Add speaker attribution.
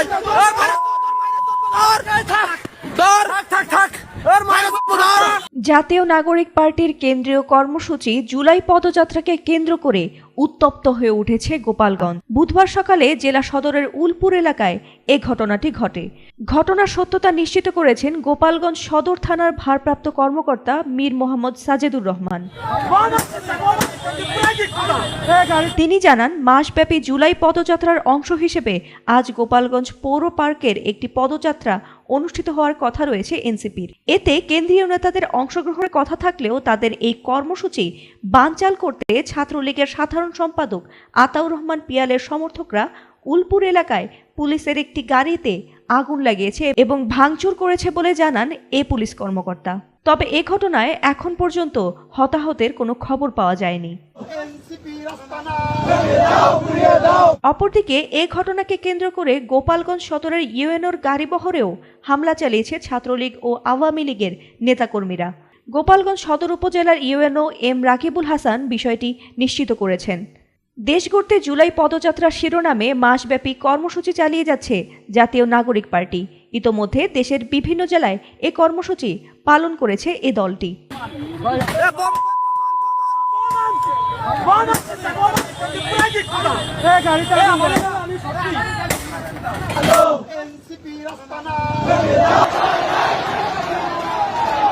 Speaker 1: ভাই। ওর মাইরে ধর। ধর। থাক থাক ওর মাইরে ধর
Speaker 2: জাতীয় নাগরিক পার্টির কেন্দ্রীয় কর্মসূচি জুলাই পদযাত্রাকে কেন্দ্র করে উত্তপ্ত হয়ে উঠেছে গোপালগঞ্জ। বুধবার সকালে জেলা সদরের উলপুর এলাকায় এ ঘটনাটি ঘটে। ঘটনার সত্যতা নিশ্চিত করেছেন গোপালগঞ্জ সদর থানার ভারপ্রাপ্ত কর্মকর্তা মীর মোহাম্মদ সাজেদুর রহমান। তিনি জানান, মাসব্যাপী জুলাই পদযাত্রার অংশ হিসেবে আজ গোপালগঞ্জ পৌর পার্কের একটি পদযাত্রা অনুষ্ঠিত হওয়ার কথা রয়েছে এনসিপির। এতে কেন্দ্রীয় নেতাদের অংশগ্রহণের কথা থাকলেও তাদের এই কর্মসূচি বানচাল করতে ছাত্রলীগের সাধারণ সম্পাদক আতাউর রহমান পিয়ালের সমর্থকরা উলপুর এলাকায় পুলিশের একটি গাড়িতে আগুন লাগিয়েছে এবং ভাঙচুর করেছে বলে জানান এ পুলিশ কর্মকর্তা। তবে এ ঘটনায় এখন পর্যন্ত হতাহতের কোনো খবর পাওয়া যায়নি। অপরদিকে, এ ঘটনাকে কেন্দ্র করে গোপালগঞ্জ সদরের ইউএনওর গাড়িবহরেও হামলা চালিয়েছে ছাত্রলীগ ও আওয়ামী লীগের নেতাকর্মীরা। গোপালগঞ্জ সদর উপজেলার ইউএনও এম রাকিবুল হাসান বিষয়টি নিশ্চিত করেছেন। দেশ গড়তে জুলাই পদযাত্রা শিরোনামে মাসব্যাপী কর্মসূচি চালিয়ে যাচ্ছে জাতীয় নাগরিক পার্টি। ইতোমধ্যে দেশের বিভিন্ন জেলায় এ কর্মসূচি পালন করেছে এ দলটি।
Speaker 3: এনসিপি রাস্তানা